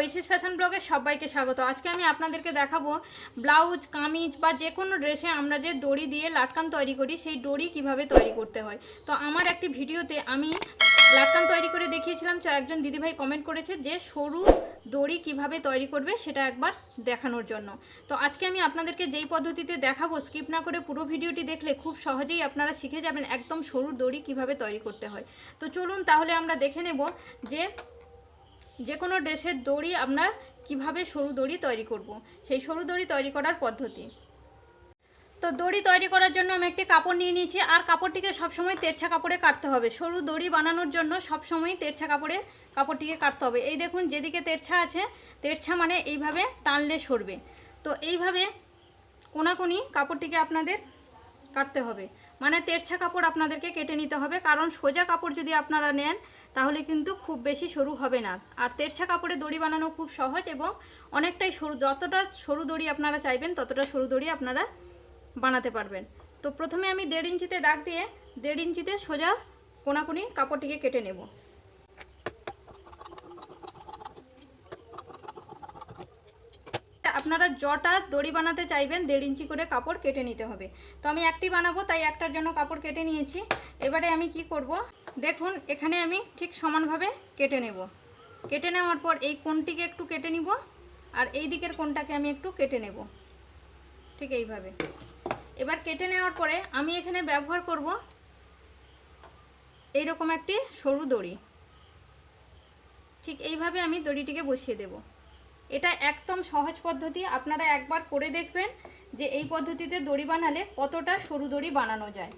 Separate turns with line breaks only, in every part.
ঐশিস fashion ব্লগে সবাইকে স্বাগত। আজকে আমি আপনাদেরকে দেখাবো ব্লাউজ, কামিজ বা যে কোনো ড্রেসে আমরা যে দড়ি দিয়ে লাটকান তৈরি করি, সেই দড়ি কীভাবে তৈরি করতে হয়। তো আমার একটি ভিডিওতে আমি লাটকান তৈরি করে দেখিয়েছিলাম, তো একজন দিদিভাই কমেন্ট করেছে যে সরু দড়ি কীভাবে তৈরি করবে সেটা একবার দেখানোর জন্য। তো আজকে আমি আপনাদেরকে যেই পদ্ধতিতে দেখাবো স্কিপ না করে পুরো ভিডিওটি দেখলে খুব সহজেই আপনারা শিখে যাবেন একদম সরু দড়ি কীভাবে তৈরি করতে হয়। তো চলুন তাহলে আমরা দেখে নেব যে যে কোনো ড্রেসের দড়ি আমরা কীভাবে সরু দড়ি তৈরি করব। সেই সরু দড়ি তৈরি করার পদ্ধতি। তো দড়ি তৈরি করার জন্য আমি একটি কাপড় নিয়ে নিয়েছি, আর কাপড়টিকে সবসময় তেরছা কাপড়ে কাটতে হবে। সরু দড়ি বানানোর জন্য সবসময় তেরছা কাপড়ে কাপড়টিকে কাটতে হবে। এই দেখুন, যেদিকে তেরছা আছে, তেরছা মানে এইভাবে টানলে সরবে। তো এইভাবে কোনাকুনি কাপড়টিকে আপনাদের কাটতে হবে। মানে তেরছা কাপড় আপনাদেরকে কেটে নিতে হবে, কারণ সোজা কাপড় যদি আপনারা নেন তাহলে কিন্তু খুব বেশি সরু হবে না। আর তেরছা কাপড়ে দড়ি বানানো খুব সহজ এবং অনেকটাই সরু, যতটা সরু দড়ি আপনারা চাইবেন, ততটা সরু দড়ি আপনারা বানাতে পারবেন। তো প্রথমে আমি দেড় ইঞ্চিতে দাগ দিয়ে দেড় ইঞ্চিতে সোজা কোনাকুনি কাপড়টিকে কেটে নেব। আপনারা জটা দড়ি বানাতে চাইবেন, দেড় ইঞ্চি করে কাপড় কেটে নিতে হবে। তো আমি একটি বানাবো, তাই একটার জন্য কাপড় কেটে নিয়েছি। এবারে আমি কি করব? দেখুন, এখানে আমি ঠিক সমানভাবে কেটে নেব। কেটে নেওয়ার পর এই কোনটিকে একটু কেটে নিব, আর এই দিকের কোনটাকে আমি একটু কেটে নেব। ঠিক এইভাবে। এবার কেটে নেওয়ার পরে আমি এখানে ব্যবহার করব এইরকম একটি সরু দড়ি। ঠিক এইভাবে আমি দড়িটিকে বসিয়ে দেব। এটা একদম সহজ পদ্ধতি। আপনারা একবার করে দেখবেন যে এই পদ্ধতিতে দড়ি বানালে কতটা সরু দড়ি বানানো যায়।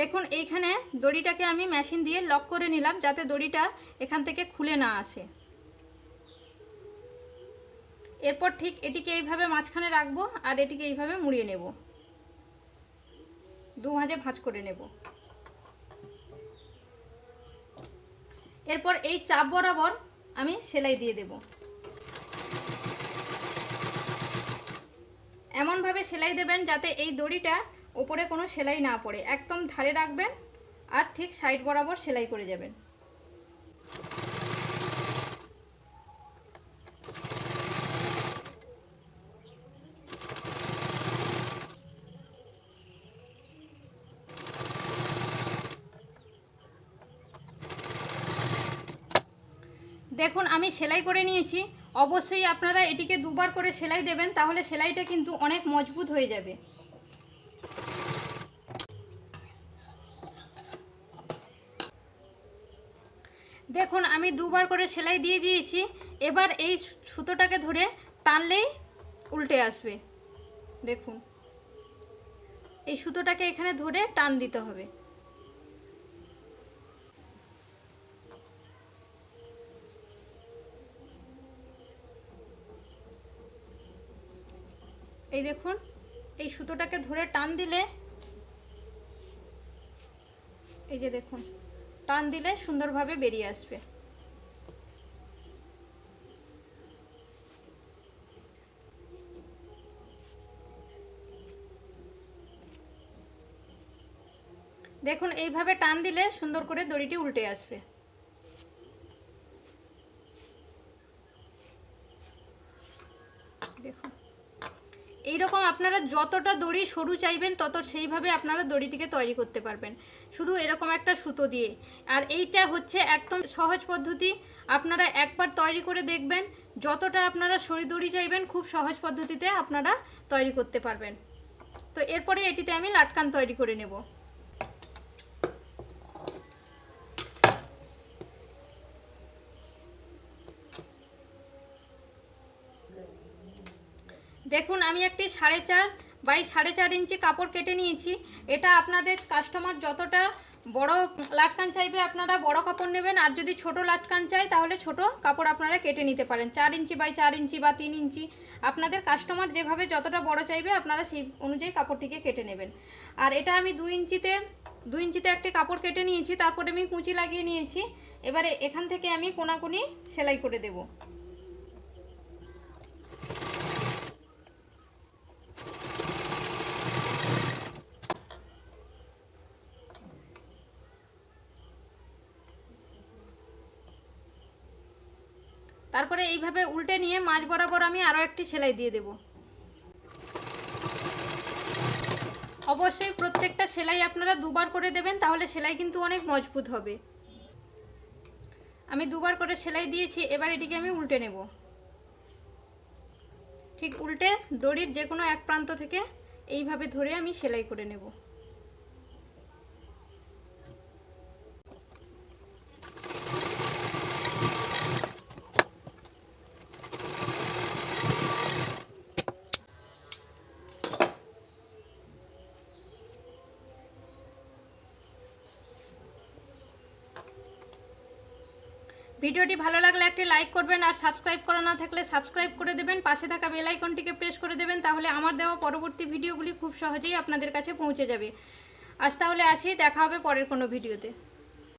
দেখুন, এইখানে দড়িটাকে আমি মেশিন দিয়ে লক করে নিলাম যাতে দড়িটা এখান থেকে খুলে না আসে। এরপর ঠিক এটিকে এইভাবে মাঝখানে রাখব আর এটিকে এইভাবে মুড়িয়ে নেব। দু ভাঁজে ভাঁজ করে নেব। এরপর এই চাপ বরাবর আমি সেলাই দিয়ে দেব। এমনভাবে সেলাই দেবেন যাতে এই দড়িটা ওপরে কোনো সেলাই না পড়ে। একদম ধারে রাখবেন আর ঠিক সাইড বরাবর সেলাই করে যাবেন। দেখুন, আমি সেলাই করে নিয়েছি। অবশ্যই আপনারা এটিকে দুবার করে সেলাই দেবেন, তাহলে সেলাইটা কিন্তু অনেক মজবুত হয়ে যাবে। দেখুন, আমি দুবার করে সেলাই দিয়ে দিয়েছি। এবার এই সুতোটাকে ধরে টানলেই উল্টে আসবে। দেখুন, এই সুতোটাকে এখানে ধরে টান দিতে হবে। এই দেখুন, এই সুতোটাকে ধরে টান দিলে, এই যে দেখুন, টান দিলে সুন্দরভাবে বেরিয়ে আসবে। দেখুন, এইভাবে টান দিলে সুন্দর করে দড়িটি উল্টে আসবে দেখুন এইরকম আপনারা যতটা দড়ি সরু চাইবেন, তত সেইভাবে আপনারা দড়িটিকে তৈরি করতে পারবেন। শুধু এরকম একটা সুতো দিয়ে। আর এইটা হচ্ছে একদম সহজ পদ্ধতি। আপনারা একবার তৈরি করে দেখবেন, যতটা আপনারা সরি দড়ি চাইবেন, খুব সহজ পদ্ধতিতে আপনারা তৈরি করতে পারবেন। তো এরপরে এটিতে আমি লাটকান তৈরি করে নেব। দেখুন, আমি একটি সাড়ে চার বাই সাড়ে চার ইঞ্চি কাপড় কেটে নিয়েছি। এটা আপনাদের কাস্টমার যতটা বড় লাটকান চাইবে, আপনারা বড় কাপড় নেবেন। আর যদি ছোট লাটকান চাই, তাহলে ছোট কাপড় আপনারা কেটে নিতে পারেন। চার ইঞ্চি বাই চার ইঞ্চি বা তিন ইঞ্চি। আপনাদের কাস্টমার যেভাবে যতটা বড় চাইবে, আপনারা সেই অনুযায়ী কাপড়টিকে কেটে নেবেন। আর এটা আমি দু ইঞ্চিতে দু ইঞ্চিতে একটি কাপড় কেটে নিয়েছি। তারপরে আমি কুচি লাগিয়ে নিয়েছি। এবারে এখান থেকে আমি কোনাকুনি সেলাই করে দেবো। তারপরে এইভাবে উল্টে নিয়ে মাঝ বরাবর আমি আরও একটি সেলাই দিয়ে দেব। অবশ্যই প্রত্যেকটা সেলাই আপনারা দুবার করে দেবেন, তাহলে সেলাই কিন্তু অনেক মজবুত হবে। আমি দুবার করে সেলাই দিয়েছি, এবার এটিকে আমি উল্টে নেব। ঠিক উল্টে দড়ির যে কোনো এক প্রান্ত থেকে এইভাবে ধরে আমি সেলাই করে নেব। ভিডিওটি ভালো লাগলে একটি লাইক করবেন আর সাবস্ক্রাইব করা না থাকলে সাবস্ক্রাইব করে দেবেন। পাশে থাকা বেল আইকনটিকে প্রেস করে দেবেন তাহলে আমার দেওয়া পরবর্তী ভিডিওগুলি খুব সহজেই আপনাদের কাছে পৌঁছে যাবে। আজ তাহলে আসি, দেখা হবে পরের কোনো ভিডিওতে।